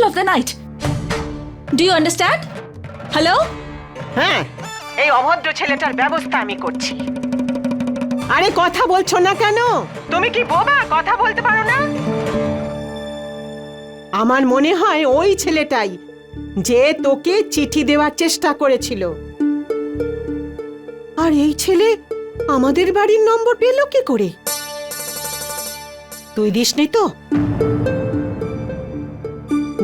middle of the night. Do you understand? Hello? হ্যাঁ এই অভদ্র ছেলেটার ব্যবস্থা আমি করছি। আরে কথা বলছো না কেন? তুমি কি বোবা? কথা বলতে পারো না? আমার মনে হয় ওই ছেলেটাই যে তোকে চিঠি দেওয়ার চেষ্টা করেছিল। আর এই ছেলে আমাদের বাড়ির নম্বর পেল কি করে? তুই দিসনি তো?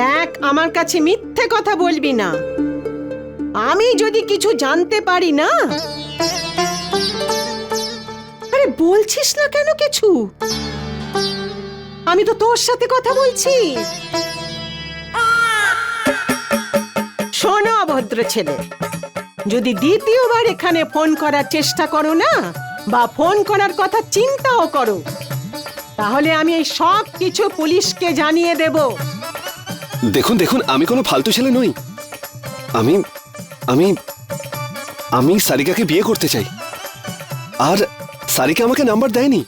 দেখ, আমার কাছে মিথ্যে কথা বলবি না। আমি যদি কিছু জানতে পারি না? আরে, বলছিস না কেন কিছু? আমি তো তোর সাথে কথা বলছি। শোনো, অভদ্র ছেলে, যদি দ্বিতীয়বার এখানে ফোন করার চেষ্টা করো না, বা ফোন করার কথা চিন্তাও করো, তাহলে আমি এই সব কিছু পুলিশকে জানিয়ে দেব। দেখুন দেখুন, আমি কোনো ফালতু ছেলে নই। আমি আমি আমি সারিকাকে বিয়ে করতে চাই। আর সারিকা আমাকে নাম্বার দেয়নি।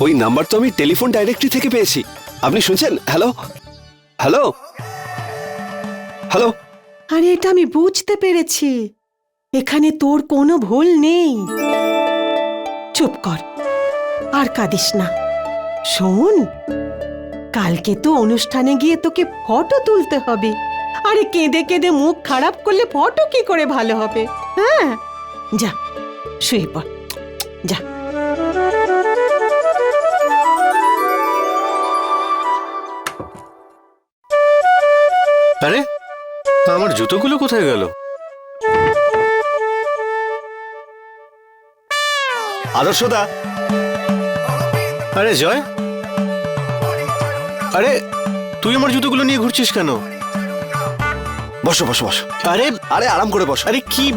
ওই নাম্বার তো আমি টেলিফোন ডাইরেক্টরি থেকে পেয়েছি। আপনি শুনছেন? হ্যালো? হ্যালো? হ্যালো? আরে, এটা আমি বুঝতে পেরেছি। এখানে তোর কোনো ভুল নেই। চুপ কর। আর কাঁদিস না। শোন কালকে তো অনুষ্ঠানে গিয়ে তোকে ফটো তুলতে হবে। আরে কেঁদে কেঁদে মুখ খারাপ করলে ফটো কি করে ভালো হবে? হ্যাঁ। যা, শুয়ে পড়। যা। আরে, আমার জুতোগুলো কোথায় গেল? আদর্শদা আরে, জয়। আরে তুই আমার জুতোগুলো নিয়ে ঘুরছিস কেন? বসো বসো বসো। আরে আরে আরাম করে বসো। আরে কি?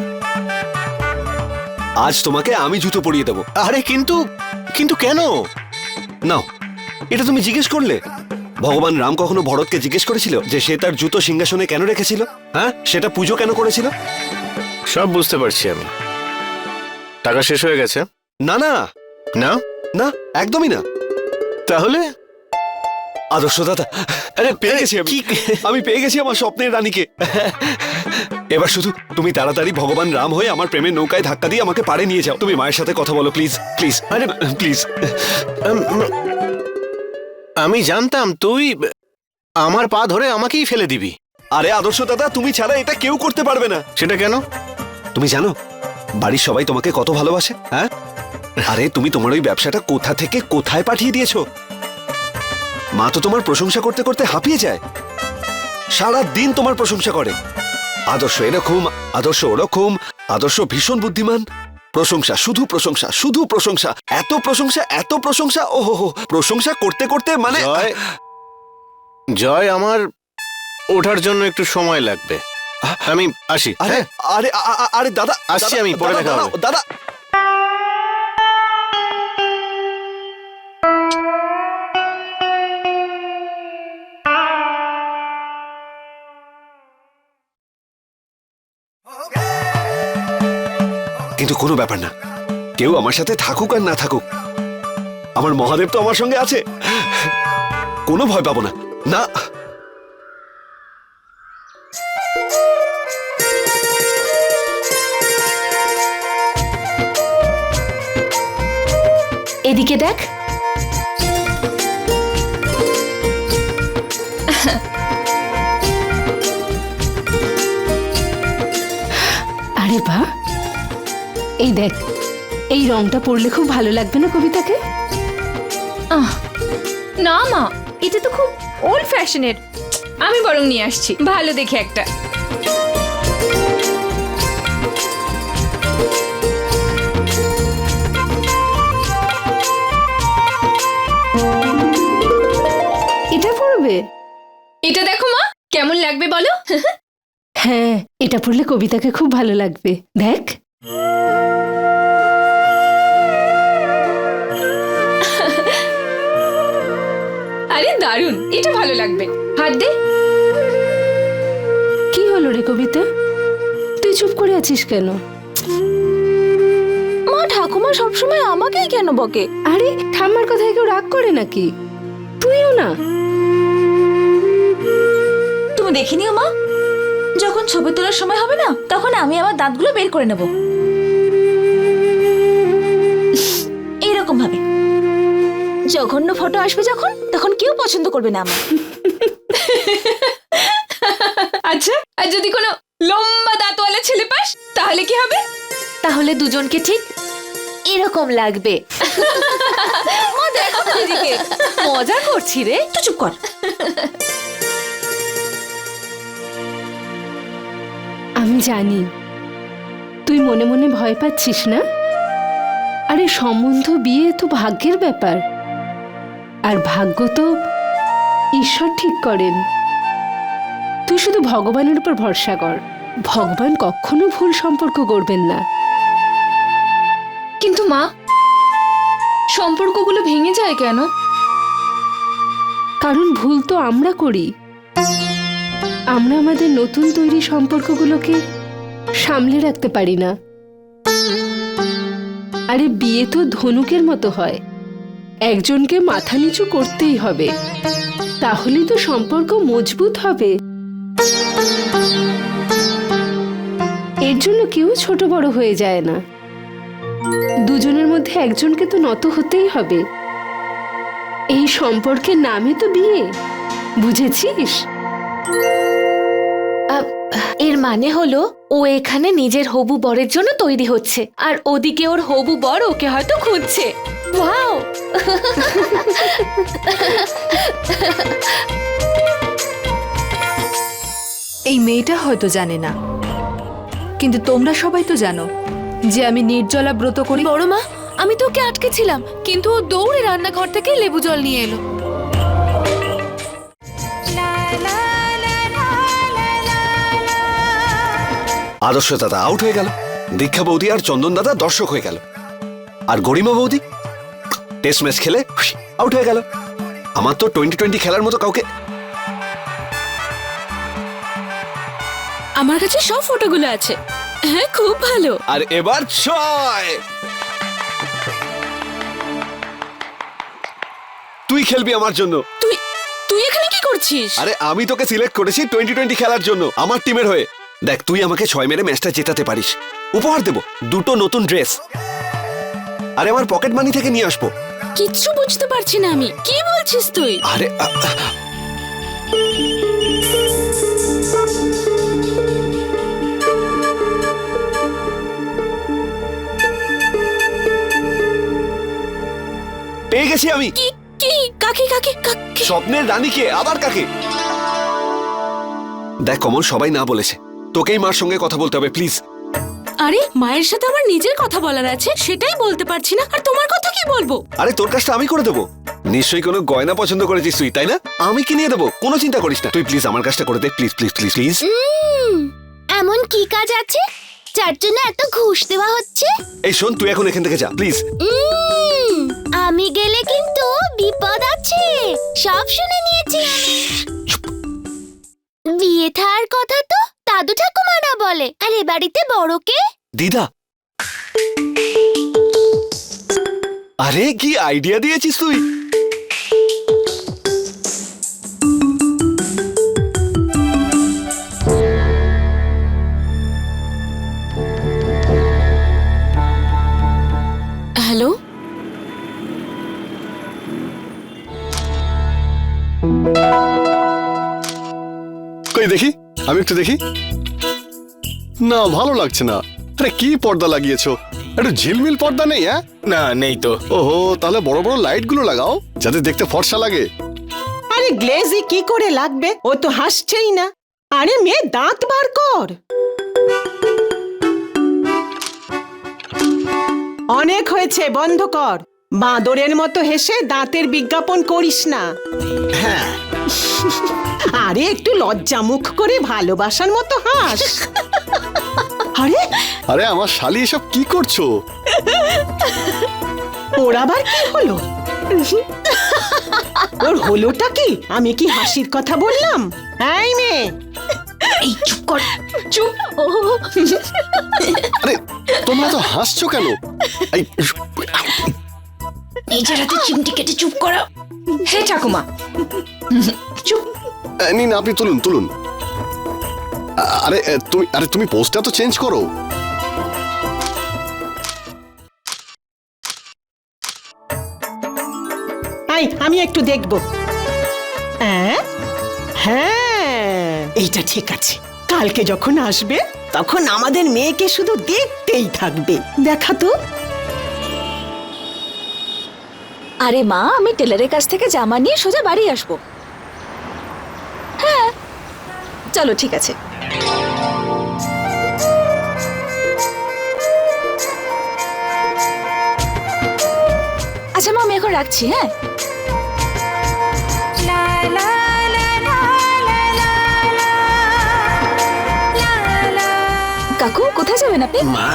আজ তোমাকে আমি জুতো পরিয়ে দেবো। আরে কিন্তু কিন্তু কেন? নাও এটা তুমি জিজ্ঞেস করলে? ভগবান রাম কখনো ভরতকে জিজ্ঞেস করেছিল যে সে তার জুতো সিংহাসনে কেন রেখেছিল? হ্যাঁ সেটা পুজো কেন করেছিল? সব বুঝতে পারছি আমি। টাকা শেষ হয়ে গেছে? না না। না? না একদমই না। তাহলে? আদর্শ দাদা। আরে পেয়ে গেছি আমি। আমি পেয়ে গেছি আমার স্বপ্নের রানীকে। এবার শুধু তুমি তাড়াতাড়ি ভগবান রাম হয়ে আমার প্রেমের নৌকায় ধাক্কা দিয়ে আমাকে পাড়ে নিয়ে যাও। তুমি মায়ের সাথে কথা বলো প্লিজ প্লিজ আরে প্লিজ আমি জানতাম তুই আমার পা ধরে আমাকেই ফেলে দিবি। আরে আদর্শ দাদা তুমি ছাড়া এটা কেউ করতে পারবে না। সেটা কেন? তুমি জানো বাড়ির সবাই তোমাকে কত ভালোবাসে হ্যাঁ? আরে তুমি তোমার ওই ব্যবসাটা কোথা থেকে কোথায় পাঠিয়ে দিয়েছ? মা তো তোমার প্রশংসা করতে করতে হাঁপিয়ে যায়। সারা দিন তোমার প্রশংসা করে। আদর্শ এরকম আদর্শ ওরকম আদর্শ ভীষণ বুদ্ধিমান। প্রশংসা শুধু প্রশংসা শুধু প্রশংসা। এত প্রশংসা এত প্রশংসা ও হো প্রশংসা করতে করতে মানে জয়। আমার ওঠার জন্য একটু সময় লাগবে। আমি আসি আরে হ্যাঁ? আরে আরে দাদা আসছি আমি, পরে দেখা দাদা, কিন্তু কোনো ব্যাপার না। কেউ আমার সাথে থাকুক আর না থাকুক। আমার মহাদেব তো আমার সঙ্গে আছে। কোনো ভয় পাবো না। না। এদিকে দেখ। এই দেখ এই রংটা পরলে খুব ভালো লাগবে না কবিতাকে? আহ, না মা এটা তো খুব ওল্ড ফ্যাশনের আমি বরং নিয়ে আসছি ভালো দেখে একটা। এটা পরবে? এটা দেখো মা কেমন লাগবে বলো? হ্যাঁ এটা পড়লে কবিতাকে খুব ভালো লাগবে। দেখ। দারুণ এটা ভালো লাগবে। হাত দে। কি হলো রে কবিতা? তুই চুপ করে আছিস কেন? মা ঠাকুমা সবসময় আমাকেই কেন বকে? আরে ঠাম্মার কথায় কেউ রাগ করে নাকি? তুইও না। তুমি দেখে নিও মা। যখন ছবি তোলার সময় হবে না তখন আমি আমার দাঁতগুলো বের করে নেব। এইরকম ভাবে। জঘন্য ফটো আসবে যখন? কেউ পছন্দ করবে না আমার। আচ্ছা আর যদি কোনো লম্বা দাঁতওয়ালা ছেলে পাস তাহলে কি হবে? তাহলে দুজনকে ঠিক এরকম লাগবে। মজা করছি রে। তুই চুপ কর। আমি জানি তুই মনে মনে ভয় পাচ্ছিস না? আরে সম্বন্ধ বিয়ে তো ভাগ্যের ব্যাপার। আর ভাগ্য তো ঈশ্বর ঠিক করেন। তুই শুধু ভগবানের উপর ভরসা কর। ভগবান কখনো ভুল সম্পর্ক করবেন না। কিন্তু মা সম্পর্কগুলো ভেঙে যায় কেন? কারণ ভুল তো আমরা করি। আমরা আমাদের নতুন তৈরি সম্পর্কগুলোকে সামলে রাখতে পারি না। আরে বিয়ে তো ধনুকের মতো হয়। একজনকে মাথা নিচু করতেই হবে। তাহলেই তো সম্পর্ক মজবুত হবে। এর জন্য কেউ ছোট বড় হয়ে যায় না। দুজনের মধ্যে একজনকে তো নত হতেই হবে। এই সম্পর্কের নামই তো বিয়ে, বুঝেছিস? এর মানে হলো, ও এখানে নিজের হবু বরের জন্য তৈরি হচ্ছে, আর ওদিকে ওর হবু বর ওকে হয়তো খুঁজছে। ওয়াও এই মেয়েটা হয়তো জানে না। কিন্তু তোমরা সবাই তো জানো যে আমি নির্জলা ব্রত করি। বড় মা আমি তোকে আটকে ছিলাম কিন্তু ও দৌড়ে রান্নাঘর থেকে লেবু জল নিয়ে এলো। আদর্শ দাদা আউট হয়ে গেল। দীক্ষা বৌদি আর চন্দন দাদা দর্শক হয়ে গেল। আর গরিমা বৌদি? টেস্ট ম্যাচ খেলে আউট হয়ে গেল। আমার তো টোয়েন্টি টোয়েন্টি খেলার মতো কাউকে আমার কাছে সব ফটোগুলো আছে। হ্যাঁ খুব ভালো। আর এবার ছয়। তুই খেলবি আমার জন্য। তুই তুই এখানে কি করছিস? আরে আমি তোকে সিলেক্ট করেছি টোয়েন্টি টোয়েন্টি খেলার জন্য আমার টিমের হয়ে। দেখ তুই আমাকে ছয় মেরে ম্যাচটা জেতাতে পারিস। উপহার দেব দুটো নতুন ড্রেস আরে আমার পকেট মানি থেকে নিয়ে আসব। কিচ্ছু বুঝতে পারছি না আমি। কি বলছিস তুই? আরে পেয়ে গেছি আমি। কি কি কাকে কাকে কাকে? স্বপ্নের রানীকে আবার কাকে? দেখ কমল সবাই না বলেছে। তোকেই মার সঙ্গে কথা বলতে হবে প্লিজ। আরে মায়ের সাথে আমার নিজের কথা বলার আছে সেটাই বলতে পারছি না। আর তোমার কথা কি বলব? আরে তোর কাজটা আমি করে দেবো। নিশ্চয়ই কোনো গয়না পছন্দ করেছিস তুই তাই না? আমি কিনে দেবো? কোনো চিন্তা করিস না। তুই প্লিজ আমার কাজটা করে দে প্লিজ প্লিজ প্লিজ প্লিজ এমন কি কাজ আছে? যার জন্য এত ঘুষ দেওয়া হচ্ছে? এই শোন তুই এখন এখান থেকে যা প্লিজ উম, আমি গেলে কিন্তু বিপদ আছে। সব শুনে নিয়েছি আমি। বিয়ে থার কথা তো দাদু ঠাকুমারা বলে। আর এ বাড়িতে বড়কে দিদা। আরে কি আইডিয়া দিয়েছিস তুই? হ্যালো কই দেখি? আমি একটু দেখি। না ভালো লাগছে না। আরে কি পর্দা লাগিয়েছো? একটু ঝিলমিল পর্দা নেই হ্যাঁ? না নেই তো। ওহো তাহলে বড় বড় লাইটগুলো লাগাও যাতে দেখতে ফর্সা লাগে। আরে গ্লেজি কি করে লাগবে? ও তো হাসছেই না। আরে মেয়ে দাঁত বার কর। অনেক হয়েছে বন্ধ কর। বাঁদরের মতো হেসে দাঁতের বিজ্ঞাপন করিস না। হ্যাঁ। আরে একটু লজ্জা মুখ করে ভালোবাসার মতো হাস। আরে আরে আমার শালি এসব কি করছ? ওর আবার কি হলো? ওর হলোটা কি? আমি কি হাসির কথা বললাম? এই মেয়ে! এই চুপ কর। চুপ? আরে তোমরা তো হাসছো কেন? এই, নিজের হাতে চিমটি কেটে চুপ করো। হে ঠাকুমা। চুপ। নিন আপনি তুলুন তুলুন। আরে তুমি আরে তুমি পোস্টটা তো চেঞ্জ করো। আই আমি একটু দেখব। হ্যাঁ হ্যাঁ। এইটা ঠিক আছে। কালকে যখন আসবে তখন আমাদের মেয়েকে শুধু দেখতেই থাকবে। দেখা তো। আরে মা আমি টেলারের কাছ থেকে জামা নিয়ে সোজা বাড়ি আসব। হ্যাঁ। চলো ঠিক আছে। আচ্ছা মা আমি এখন রাখছি হ্যাঁ? কাকু কোথায় যাবেন আপনি? মা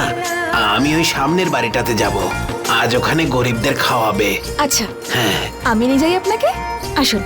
আমি ওই সামনের বাড়িটাতে যাব। আজ ওখানে গরিবদের খাওয়াবে। আচ্ছা। হ্যাঁ। আমি নিয়ে যাই আপনাকে। আসুন।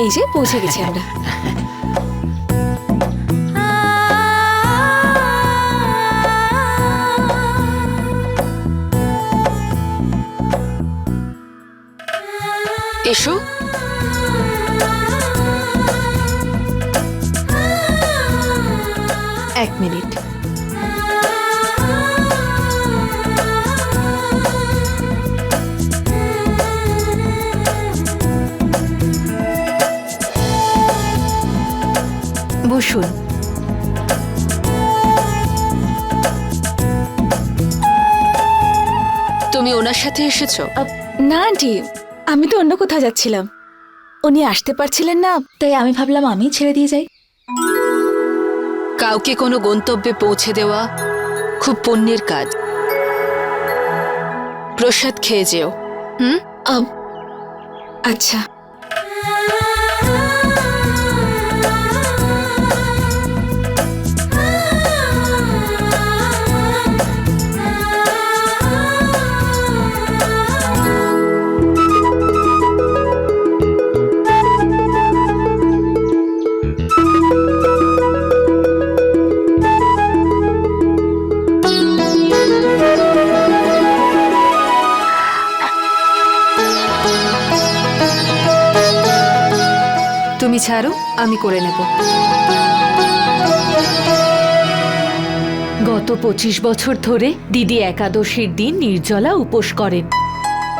এই যে পৌঁছে গেছি আমরা। এসো। এক মিনিট। ওনার সাথে এসেছ? না আন্টি। আমি তো অন্য কোথাও যাচ্ছিলাম। উনি আসতে পারছিলেন না তাই আমি ভাবলাম আমি ছেড়ে দিয়ে যাই। কাউকে কোনো গন্তব্যে পৌঁছে দেওয়া খুব পুণ্যের কাজ। প্রসাদ খেয়ে যেও। হুম? আচ্ছা। তুমি ছাড়ো আমি করে নেব। গত পঁচিশ বছর ধরে দিদি একাদশীর দিন নির্জলা উপোস করেন।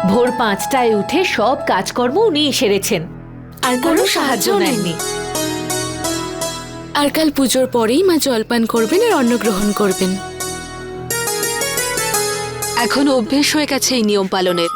ভোর পাঁচটায় উঠে সব কাজকর্ম উনি সেরেছেন। আর কোনো সাহায্য নেননি। আর কাল পুজোর পরেই মা জলপান করবেন আর অন্ন গ্রহণ করবেন। এখন অভ্যেস হয়ে গেছে এই নিয়ম পালনের।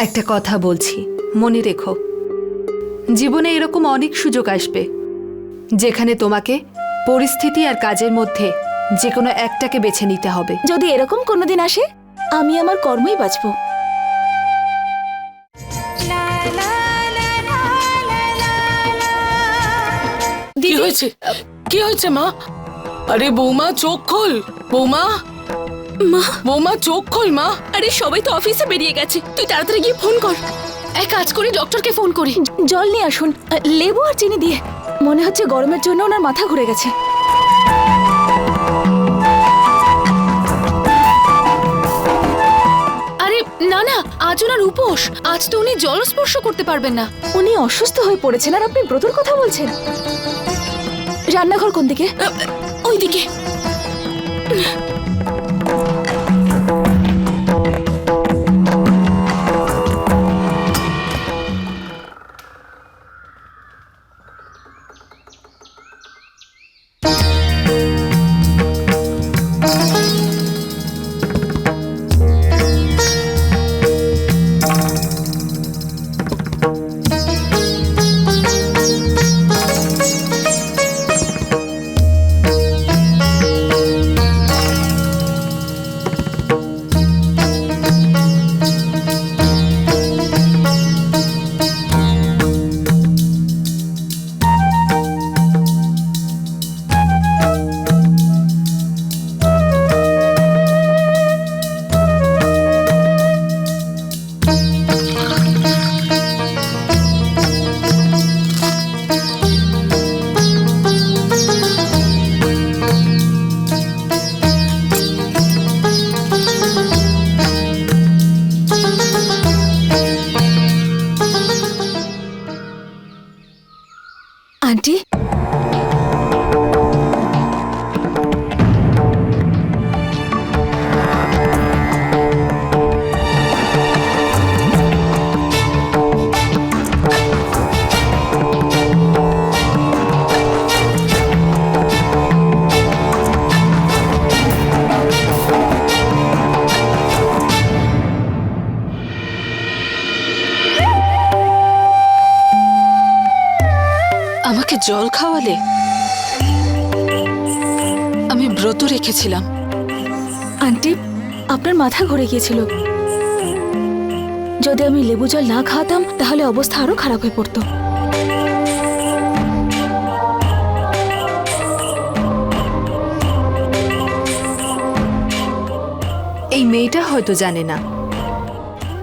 একটা কথা বলছি মনে রেখো। জীবনে এরকম অনেক সুযোগ আসবে যেখানে তোমাকে পরিস্থিতি আর কাজের মধ্যে যে কোনো একটাকে বেছে নিতে হবে। যদি এরকম কোনোদিন আসে আমি আমার কর্মই বাঁচব। কি হয়েছে? কি হয়েছে মা? আরে বৌমা চোখ খোল। বৌমা? মা। বৌমা চোখ খোল মা। আরে সবাই তো অফিসে বেরিয়ে গেছে। তুই তাড়াতাড়ি গিয়ে ফোন কর। এক কাজ করি ডক্টরকে ফোন করি। জল নিয়ে আসুন। লেবু আর চিনি দিয়ে। মনে হচ্ছে গরমের জন্য ওনার মাথা ঘুরে গেছে। আরে না না আজ ওনার উপোস। আজ তো উনি জল স্পর্শ করতে পারবেন না। উনি অসুস্থ হয়ে পড়েছেন আর আপনি ব্রতর কথা বলছেন। রান্নাঘর কোন দিকে ওই দিকে জল খাওয়ালে? আমি ব্রত রেখেছিলাম। আন্টি আপনার মাথা ঘুরে গিয়েছিল। যদি আমি লেবু জল না খাওয়াতাম তাহলে অবস্থা আরও খারাপ হয়ে পড়তো। এই মেয়েটা হয়তো জানে না।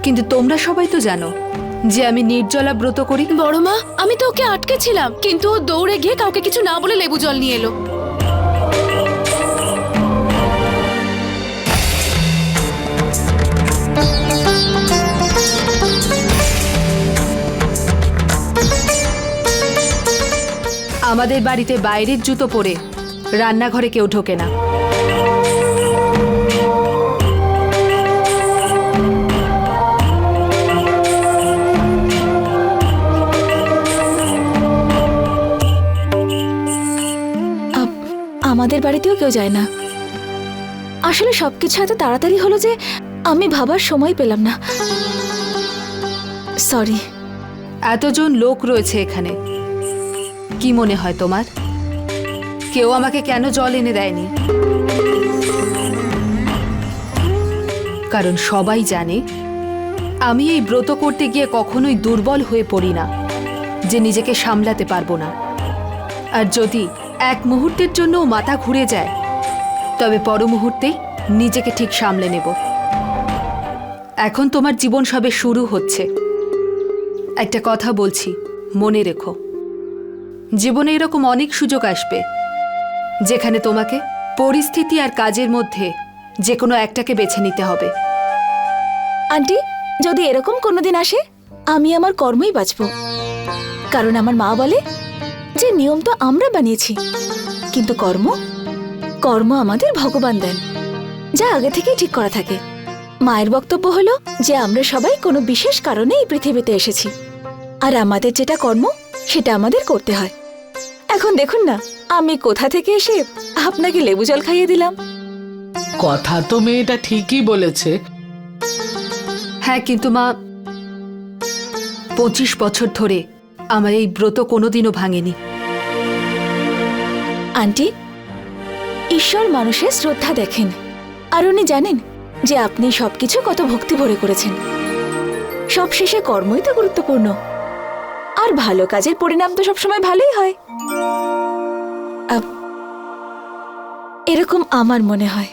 কিন্তু তোমরা সবাই তো জানো যে আমি নির্জলা ব্রত করি। বড় মা আমি তো ওকে আটকে ছিলাম কিন্তু ও দৌড়ে গিয়ে কাউকে কিছু না বলে লেবু জল নিয়ে এলো। আমাদের বাড়িতে বাইরের জুতো পরে রান্নাঘরে কেউ ঢোকে না। আমাদের বাড়িতেও কেউ যায় না। আসলে সবকিছু এত তাড়াতাড়ি হলো যে আমি ভাবার সময় পেলাম না। সরি এতজন লোক রয়েছে এখানে। কি মনে হয় তোমার? কেউ আমাকে কেন জল এনে দেয়নি? কারণ সবাই জানে, আমি এই ব্রত করতে গিয়ে কখনোই দুর্বল হয়ে পড়ি না, যে নিজেকে সামলাতে পারব না। আর যদি এক মুহূর্তের জন্যও মাথা ঘুরে যায়। তবে পর মুহূর্তেই নিজেকে ঠিক সামলে নেব। এখন তোমার জীবন সবে শুরু হচ্ছে। একটা কথা বলছি, মনে রেখো। জীবনে এরকম অনেক সুযোগ আসবে, যেখানে তোমাকে পরিস্থিতি আর কাজের মধ্যে যে কোনো একটাকে বেছে নিতে হবে। আন্টি, যদি এরকম কোনোদিন আসে, আমি আমার কর্মই বাঁচব। কারণ আমার মা বলে যে নিয়ম তো আমরা বানিয়েছি। কিন্তু কর্ম? কর্ম আমাদের ভগবান দেন যা আগে থেকেই ঠিক করা থাকে। মায়ের বক্তব্য হলো যে আমরা সবাই কোনো বিশেষ কারণে এই পৃথিবীতে এসেছি। আর আমাদের যেটা কর্ম সেটা আমাদের করতে হয়। এখন দেখুন না আমি কোথা থেকে এসে আপনাকে লেবু জল খাইয়ে দিলাম? কথা তো মেয়েটা ঠিকই বলেছে। হ্যাঁ কিন্তু মা পঁচিশ বছর ধরে আমার এই ব্রত কোনোদিনও ভাঙেনি। আন্টি, ঈশ্বর মানুষের শ্রদ্ধা দেখেন। আর উনি জানেন যে আপনি সবকিছু কত ভক্তি ভরে করেছেন। সবশেষে কর্মই তো গুরুত্বপূর্ণ। আর ভালো কাজের পরিণাম তো সবসময় ভালোই হয়। এরকম আমার মনে হয়।